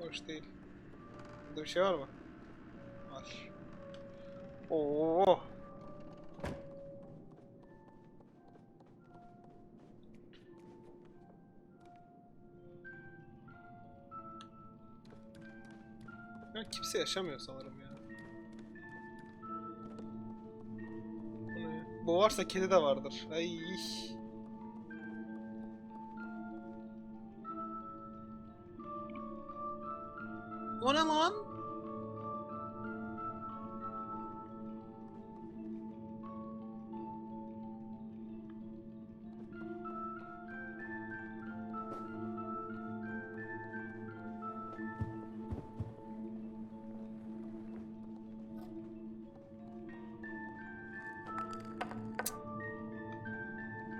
Boş değil. Burada bir şey var mı? Var. Oo. Ya kimse yaşamıyor sanırım ya. Varsa kedi de vardır. Ay. O ne lan?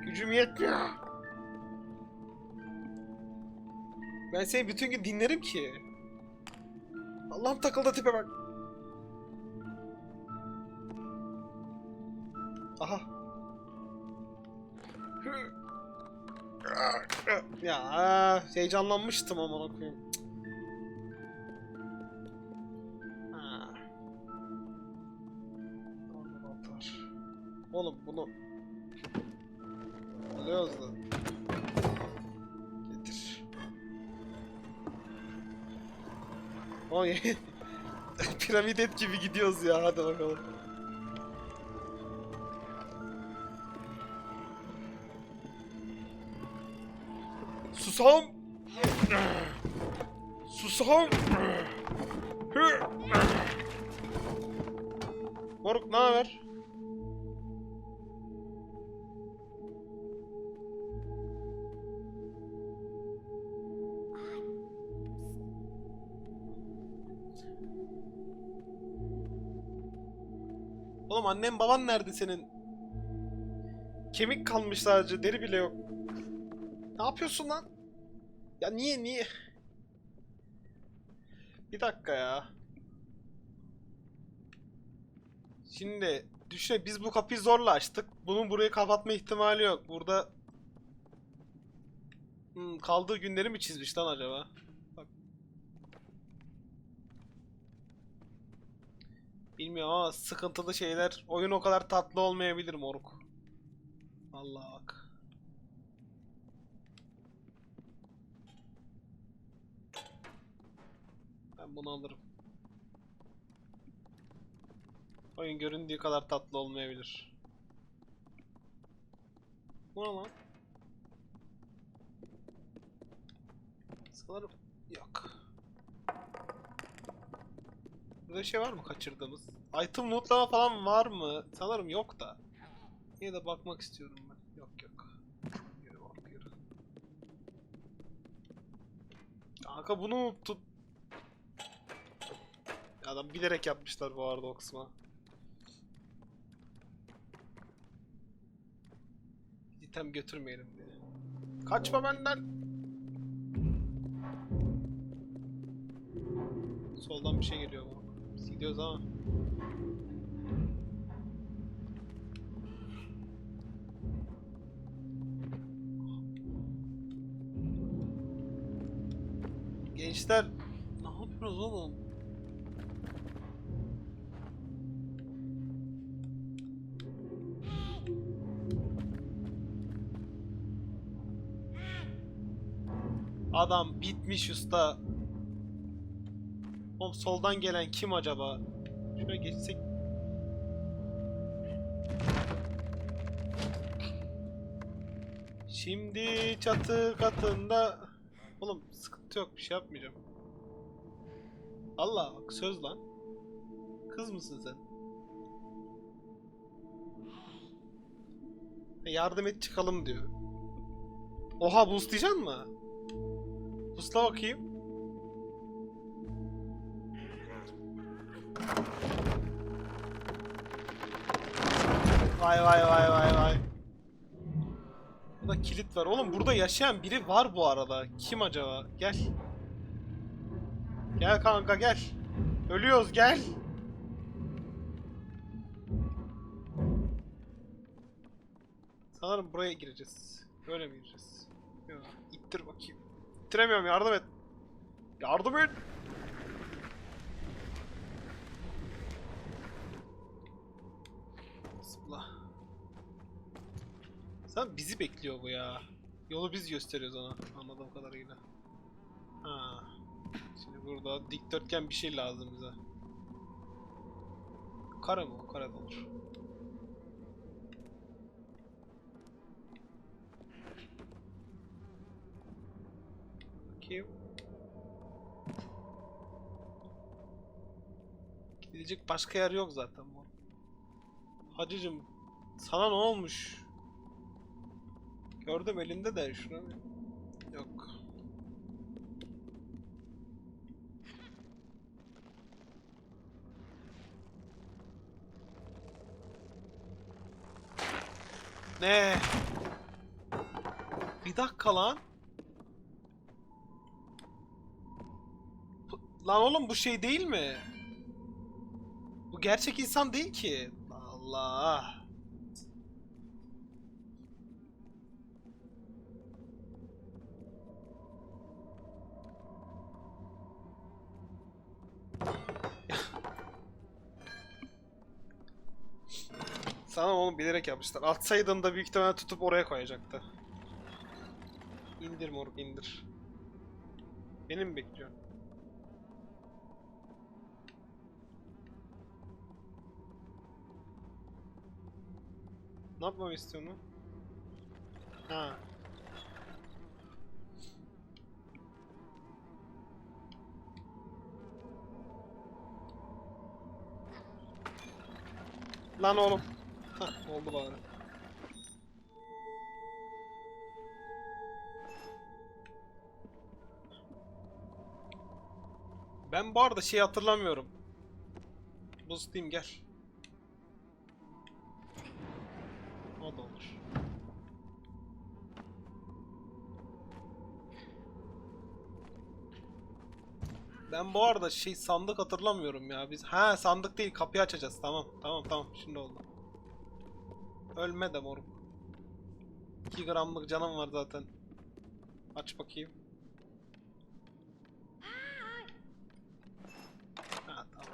Gücüm yetmiyor. Ben seni bütün gün dinlerim ki. Allah'ım takıldı tipe bak. Aha. Ya heyecanlanmıştım ama koyayım. Oğlum bunu alıyoruz da. 17. Piramit et gibi gidiyoruz ya hadi bakalım. Susam. Susam. Moruk ne haber? Oğlum annem baban nerede senin? Kemik kalmış sadece, deri bile yok. Ne yapıyorsun lan? Ya niye niye? Bir dakika ya. Şimdi düşüne biz bu kapıyı zorla açtık. Bunun burayı kapatma ihtimali yok. Burada Hmm, kaldığı günleri mi çizmiş lan acaba? Bilmiyorum ama sıkıntılı şeyler. Oyun o kadar tatlı olmayabilir moruk. Allah bak. Ben bunu alırım. Oyun göründüğü kadar tatlı olmayabilir. Bu ne lan? Sanırım yok. Burada şey var mı kaçırdığımız? Item lootlama falan var mı? Sanırım yok da. Yine de bakmak istiyorum ben. Yok yok. Yürü bak yürü. Kanka bunu tut. Adam bilerek yapmışlar bu arada o kısma. İtem götürmeyelim diye. Kaçma benden. Soldan bir şey geliyor bu. Gidiyoruz ama. Gençler ne yapıyorsunuz oğlum? Adam bitmiş usta. Oğlum soldan gelen kim acaba? Şöyle geçsek. Şimdi çatı katında... Oğlum sıkıntı yok bir şey yapmayacağım. Allah bak söz lan. Kız mısın sen? Yardım et çıkalım diyor. Oha boostlayacaksın mı? Boostla bakayım. Vay vay vay vay vay. Burada kilit var. Oğlum burada yaşayan biri var bu arada. Kim acaba? Gel. Gel kanka gel. Ölüyoruz gel. Sanırım buraya gireceğiz. Böyle mi gireceğiz? Yok. İttir bakayım. İttiremiyorum yardım et. Yardım et. Zaten bizi bekliyor bu ya. Yolu biz gösteriyoruz ona anladığım kadarıyla. Ha. Şimdi burada dikdörtgen bir şey lazım bize. Kare mi o? Kare de olur. Gidecek başka yer yok zaten bu. Hacıcım sana ne olmuş? Gördüm elinde de şuna. Yok. Ne? Bir dakika lan. Lan oğlum bu şey değil mi? Bu gerçek insan değil ki. Allah. Sana onu bilerek yapmışlar. Atsaydın da büyük ihtimalle tutup oraya koyacaktı. İndir moruk indir. Beni mi bekliyorsun? Ne yapmamı istiyorsun? lan? Ha. Lan oğlum. Hah oldu bari. Ben bu arada şey hatırlamıyorum. Boostlayayım gel. Olur. Ben bu arada şey sandık hatırlamıyorum ya. Biz ha sandık değil kapıyı açacağız. Tamam tamam tamam şimdi oldu. Ölme de moruk. 2 gramlık canım var zaten. Aç bakayım. Ha tamam.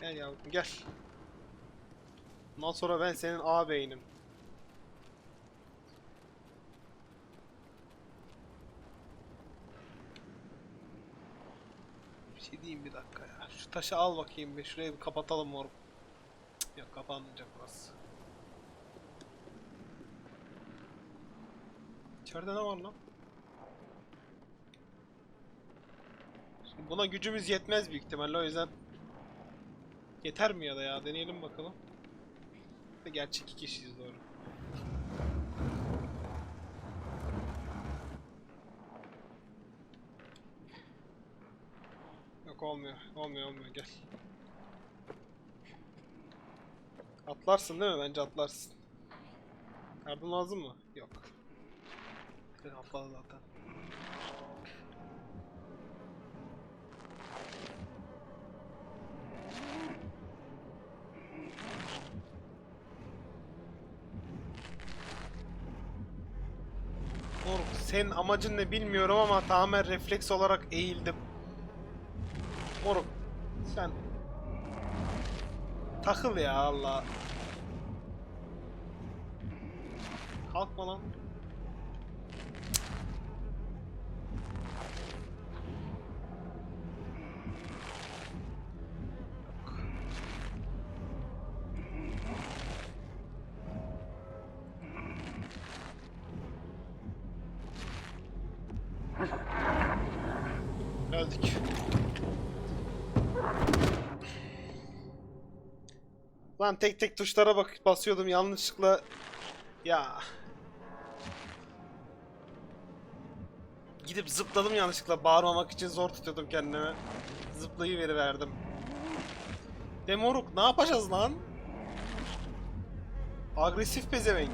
Gel yavrum gel. Bundan sonra ben senin ağabeynim. Bir şey diyeyim bir dakika ya. Şu taşı al bakayım bir. Şurayı bir kapatalım moruk. Yok kapanmayacak burası. İçeride ne var lan? Şimdi buna gücümüz yetmez büyük ihtimalle o yüzden Yeter mi ya da ya deneyelim bakalım. Gerçi iki kişiyiz doğru. Yok olmuyor. Olmuyor olmuyor gel. Atlarsın değil mi? Bence atlarsın. Yardım lazım mı? Yok. Atladı zaten. Moruk senin amacın ne bilmiyorum ama tamamen refleks olarak eğildim. Moruk sen takıl ya Allah. Kalkma lan. Lan tek tek tuşlara bak basıyordum yanlışlıkla. Ya. Gidip zıpladım yanlışlıkla bağırmamak için zor tutuyordum kendimi. Zıplayı verdim. Demoruk ne yapacağız lan? Agresif pezevenk.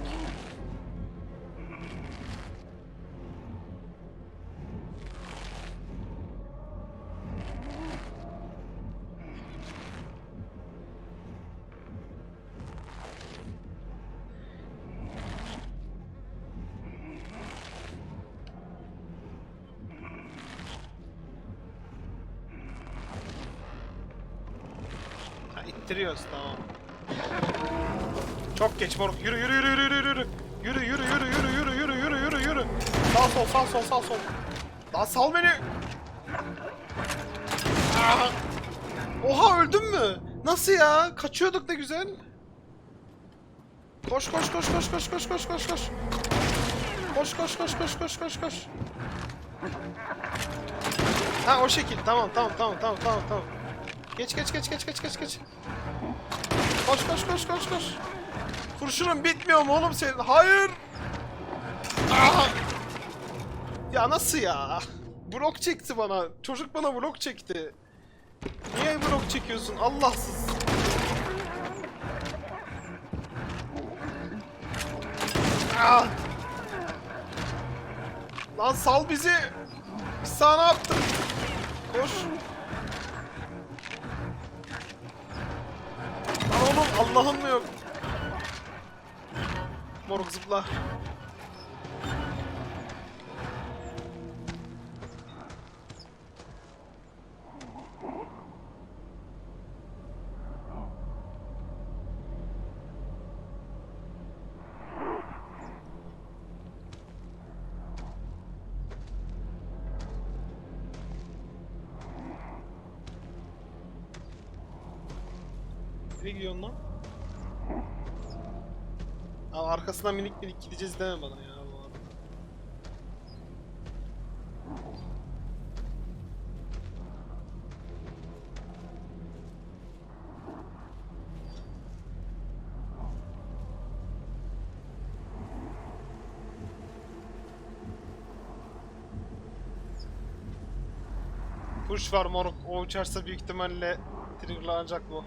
İttiriyoruz tamam. Çok geç moruk. Yürü yürü yürü yürü yürü yürü. Yürü yürü yürü yürü yürü yürü yürü yürü yürü. Sağ sol sağ sol sağ sol. Lan sal beni. Oha öldün mü? Nasıl ya? Kaçıyorduk ne güzel. Koş koş koş koş koş koş koş koş koş. Koş koş koş koş koş koş koş. Ha o şekil. Tamam tamam tamam tamam tamam tamam. Geç geç geç geç geç geç geç. Koş koş koş koş koş. Kurşunun bitmiyor mu oğlum senin? Hayır. Aa! Ya nasıl ya? Blok çekti bana. Çocuk bana blok çekti. Niye blok çekiyorsun? Allahsız. Ah! Lan sal bizi. Biz sana ne yaptık? Koş. Oğlum Allah'ın mı yok? Moruk zıpla. Nereye gidiyorsun lan? Abi arkasına minik minik gideceğiz deme bana ya. Push var moruk. O uçarsa büyük ihtimalle triggerlanacak bu.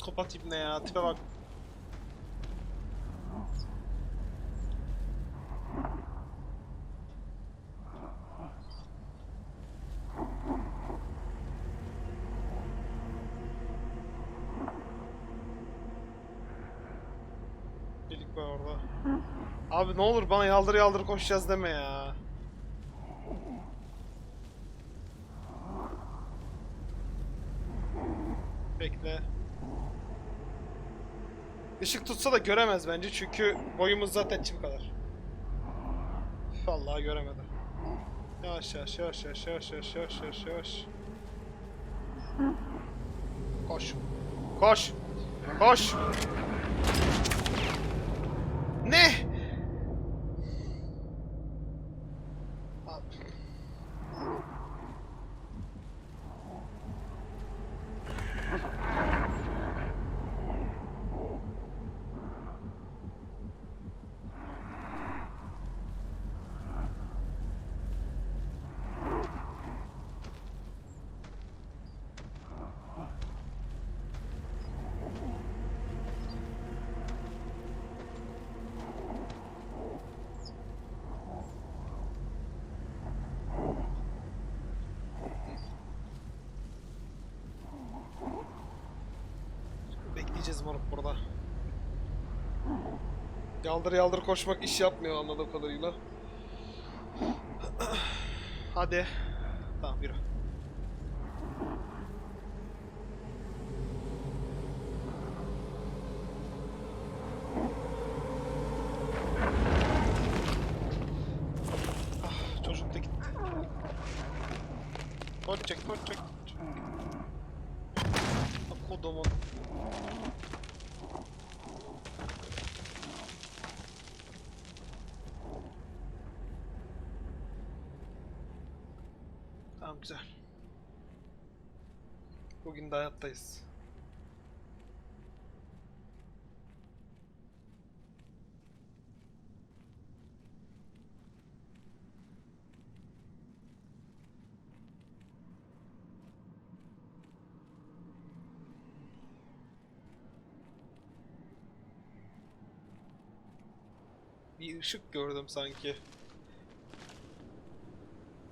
Psikopat ibne ya. Tipe bak. Delik var orada. Abi ne olur bana yaldır yaldır koşacağız deme ya. Bekle. Işık tutsa da göremez bence çünkü boyumuz zaten çim kadar. Vallahi göremedi. Yavaş yavaş yavaş yavaş yavaş yavaş yavaş yavaş yavaş. Koş. Koş. Koş. Ne? Abi. Bekleyeceğiz moruk burada. Yaldır yaldır koşmak iş yapmıyor anladığım kadarıyla. Hadi. Tamam güzel. Bugün de hayattayız. Bir ışık gördüm sanki.